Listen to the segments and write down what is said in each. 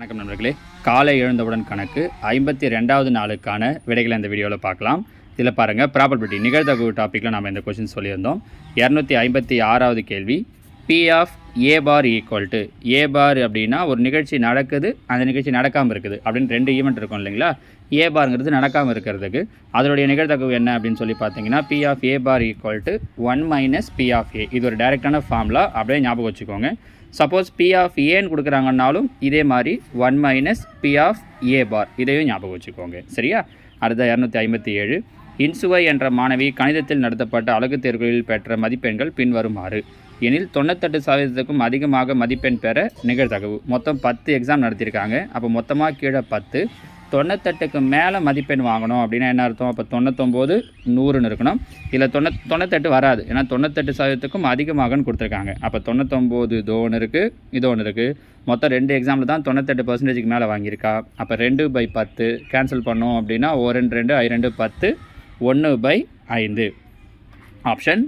வணக்கம் நண்பர்களே. காலை எழுந்தவுடன் கணக்கு ஐம்பத்தி ரெண்டாவது நாளுக்கான விடைகளை இந்த வீடியோவில் பார்க்கலாம். இதில் பாருங்கள் ப்ராபபிலிட்டி நிகழ்த்தகு டாப்பிக்கில் நம்ம இந்த கொஷின் சொல்லியிருந்தோம். இரநூத்தி ஐம்பத்தி ஆறாவது கேள்வி P of A bar equal to A bar அப்படின்னா ஒரு நிகழ்ச்சி நடக்குது அந்த நிகழ்ச்சி நடக்காமல் இருக்குது அப்படின்னு ரெண்டு ஈவெண்ட் இருக்கும் இல்லைங்களா? ஏ பார்ங்கிறது நடக்காமல் இருக்கிறதுக்கு அதனுடைய நிகழ்த்தகவு என்ன அப்படின்னு சொல்லி பார்த்தீங்கன்னா P of A bar equal to one minus P of A இது ஒரு டைரெக்டான ஃபார்முலா அப்படியே ஞாபகம் வச்சுக்கோங்க. சப்போஸ் பி ஆஃப் ஏன்னு கொடுக்குறாங்கன்னாலும் இதே மாதிரி one minus P of A bar இதையும் ஞாபகம் வச்சுக்கோங்க. சரியா? அடுத்த இரநூத்தி ஐம்பத்தி ஏழு. இன்சுவை என்ற மாணவி கணிதத்தில் நடத்தப்பட்ட அழகு தேர்வுகளில் பெற்ற மதிப்பெண்கள் பின்வருமாறு. எனில் தொண்ணூத்தெட்டு சதவீதத்துக்கும் அதிகமாக மதிப்பெண் பெற நிகழ்தகவு. மொத்தம் பத்து எக்ஸாம் நடத்தியிருக்காங்க. அப்போ மொத்தமாக கீழே பத்து. தொண்ணூத்தெட்டுக்கு மேலே மதிப்பெண் வாங்கணும் அப்படின்னா என்ன அர்த்தம்? அப்போ தொண்ணூத்தொம்போது நூறுன்னு இருக்கணும். இதில் தொண்ணூ தொண்ணூத்தெட்டு வராது. ஏன்னா தொண்ணூத்தெட்டு சதவீதத்துக்கும் அதிகமாகன்னு கொடுத்துருக்காங்க. அப்போ தொண்ணூத்தொம்போது இது ஒன்று இருக்குது இது ஒன்று இருக்குது மொத்தம் ரெண்டு எக்ஸாமில் தான் தொண்ணூத்தெட்டு பர்சன்டேஜுக்கு மேலே வாங்கியிருக்கா. அப்போ ரெண்டு பை பத்து கேன்சல் பண்ணோம் அப்படின்னா ஓ ரெண்டு ரெண்டு ஐ ரெண்டு பத்து ஒன்று பை ஐந்து. ஆப்ஷன்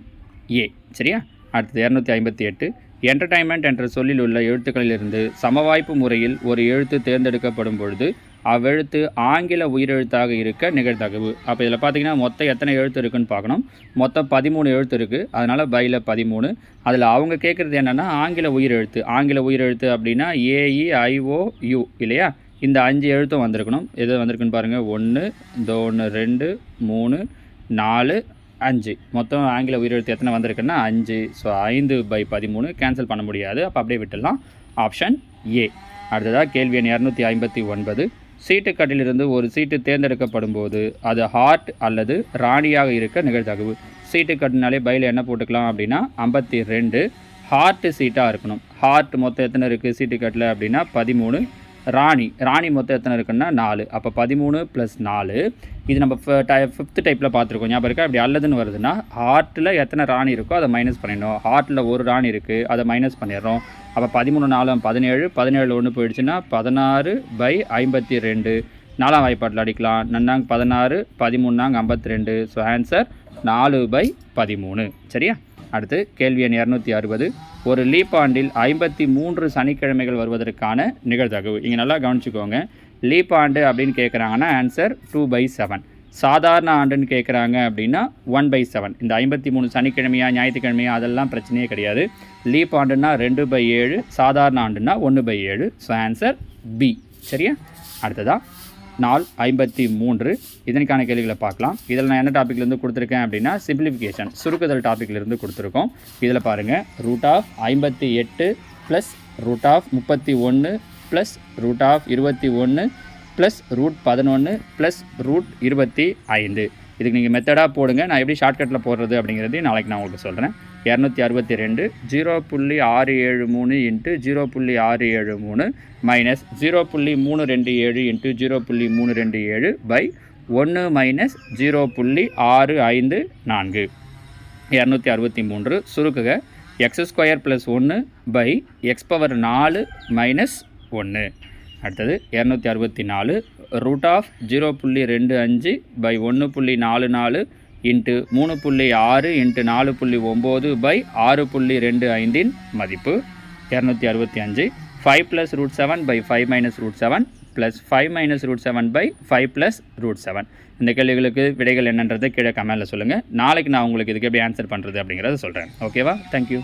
ஏ சரியா? அடுத்தது இரநூத்தி ஐம்பத்தி எட்டு. என்டர்டைன்மெண்ட் என்ற சொல்லில் உள்ள எழுத்துக்களிலிருந்து சமவாய்ப்பு முறையில் ஒரு எழுத்து தேர்ந்தெடுக்கப்படும் பொழுது அவ்வெழுத்து ஆங்கில உயிரெழுத்தாக இருக்க நிகழ்தகவு. அப்போ இதில் பார்த்தீங்கன்னா மொத்தம் எத்தனை எழுத்து இருக்குன்னு பார்க்கணும் மொத்தம் பதிமூணு எழுத்து இருக்குது அதனால் பையில் பதிமூணு. அதில் அவங்க கேட்குறது என்னென்னா ஆங்கில உயிரெழுத்து. ஆங்கில உயிரெழுத்து அப்படின்னா ஏஇ ஐஓ யூ இல்லையா? இந்த அஞ்சு எழுத்தும் வந்திருக்கணும். எது வந்திருக்குன்னு பாருங்கள் ஒன்று இந்த ஒன்று ரெண்டு மூணு நாலு அஞ்சு. மொத்தம் ஆங்கில உயிரெழுத்து எத்தனை வந்திருக்குன்னா அஞ்சு. ஸோ ஐந்து பை பதிமூணு கேன்சல் பண்ண முடியாது. அப்போ அப்படியே விட்டுடலாம். ஆப்ஷன் ஏ அடுத்ததாக கேள்வி எண் இரநூத்தி ஐம்பத்தி ஒன்பது. சீட்டுக்கட்டிலிருந்து ஒரு சீட்டு தேர்ந்தெடுக்கப்படும் போது அது ஹார்ட் அல்லது ராணியாக இருக்க நிகழ்தகவு. சீட்டு கட்டினாலே பையில் என்ன போட்டுக்கலாம் அப்படின்னா ஐம்பத்தி ரெண்டு. ஹார்ட்டு சீட்டாக இருக்கணும். ஹார்ட் மொத்தம் எத்தனை இருக்குது சீட்டு கட்டில் அப்படின்னா பதிமூணு. ராணி ராணி மொத்தம் எத்தனை இருக்குன்னா நாலு. அப்போ பதிமூணு ப்ளஸ் நாலு. இது நம்ம ஃபிஃப்த் டைப்பில் பார்த்துருக்கோம். ஞாபகம் இருக்கா? இப்படி அல்லதுன்னு வருதுன்னா ஹார்ட்டில் எத்தனை ராணி இருக்கோ அதை மைனஸ் பண்ணிடணும். ஹார்ட்டில் ஒரு ராணி இருக்குது அதை மைனஸ் பண்ணிடுறோம். அப்போ பதிமூணு நாலு பதினேழு. பதினேழு ஒன்று போயிடுச்சுன்னா பதினாறு பை ஐம்பத்தி ரெண்டு. நாலாம் வாய்ப்பாட்டில் அடிக்கலாம். நன்னாங்க பதினாறு பதிமூணாங்க ஐம்பத்தி ரெண்டு. ஸோ ஆன்சர் நாலு பை பதிமூணு. சரியா? அடுத்து கேள்வி எண் இரநூத்தி அறுபது. ஒரு லீப் ஆண்டில் ஐம்பத்தி மூன்று சனிக்கிழமைகள் வருவதற்கான நிகழ்தகவு. இங்கே நல்லா கவனிச்சுக்கோங்க. லீப் ஆண்டு அப்படின்னு கேட்குறாங்கன்னா ஆன்சர் டூ பை செவன் சாதாரண ஆண்டுன்னு கேட்குறாங்க அப்படின்னா ஒன் பை செவன் இந்த ஐம்பத்தி மூணு சனிக்கிழமையா ஞாயிற்றுக்கிழமையா அதெல்லாம் பிரச்சனையே கிடையாது. லீப் ஆண்டுன்னா ரெண்டு பை ஏழு சாதாரண ஆண்டுன்னா ஒன்று பை ஏழு. ஸோ ஆன்சர் பி சரியா? அடுத்ததாக நாள் ஐம்பத்தி மூன்று. இதற்கான கேள்விகளை பார்க்கலாம். இதில் நான் என்ன டாப்பிக்லேருந்து கொடுத்துருக்கேன் அப்படின்னா சிம்பிளிஃபிகேஷன் சுருக்குதல் டாப்பிக்லேருந்து கொடுத்துருக்கோம். இதில் பாருங்கள் ரூட் ஆஃப் ஐம்பத்தி எட்டு ப்ளஸ் ரூட் ஆஃப் முப்பத்தி ஒன்று ப்ளஸ் ரூட் ஆஃப் இருபத்தி ஒன்று ப்ளஸ் ரூட் பதினொன்று ப்ளஸ் ரூட் இருபத்தி ஐந்து. இதுக்கு நீங்கள் மெத்தடாக போடுங்க. நான் எப்படி ஷார்ட்கட்டில் போடுறது அப்படிங்கிறதையும் நாளைக்கு நான் உங்களுக்கு சொல்கிறேன் இரநூத்தி அறுபத்தி ரெண்டு ஜீரோ புள்ளி ஆறு ஏழு மூணு இன்ட்டு ஜீரோ புள்ளி ஆறு ஏழு மூணு மைனஸ் ஜீரோ புள்ளி மூணு ரெண்டு ஏழு இன்ட்டு ஜீரோ புள்ளி மூணு ரெண்டு ஏழு பை ஒன்று மைனஸ் ஜீரோ புள்ளி ஆறு ஐந்து நான்கு. இரநூத்தி அறுபத்தி மூன்று சுருக்குக. எக்ஸ் ஸ்கொயர் ப்ளஸ் ஒன்று பை எக்ஸ் பவர் நாலு மைனஸ் ஒன்று அடுத்தது இரநூத்தி அறுபத்தி நாலு ரூட் ஆஃப் ஜீரோ புள்ளி ரெண்டு அஞ்சு பை ஒன்று புள்ளி நாலு நாலு இன்ட்டு மூணு புள்ளி ஆறு இன்ட்டு நாலு புள்ளி ஒம்பது பை ஆறு புள்ளி ரெண்டு ஐந்தின் மதிப்பு இரநூத்தி அறுபத்தி அஞ்சு. Five plus root seven by five minus root seven plus five minus root seven by five plus root seven இந்த கேள்விகளுக்கு விடைகள் என்னன்றதை கீழே கமெண்டில் சொல்லுங்கள் நாளைக்கு நான் உங்களுக்கு இதுக்கு எப்படி ஆன்சர் பண்ணுறது அப்படிங்கிறத சொல்கிறேன் ஓகேவா தேங்க்யூ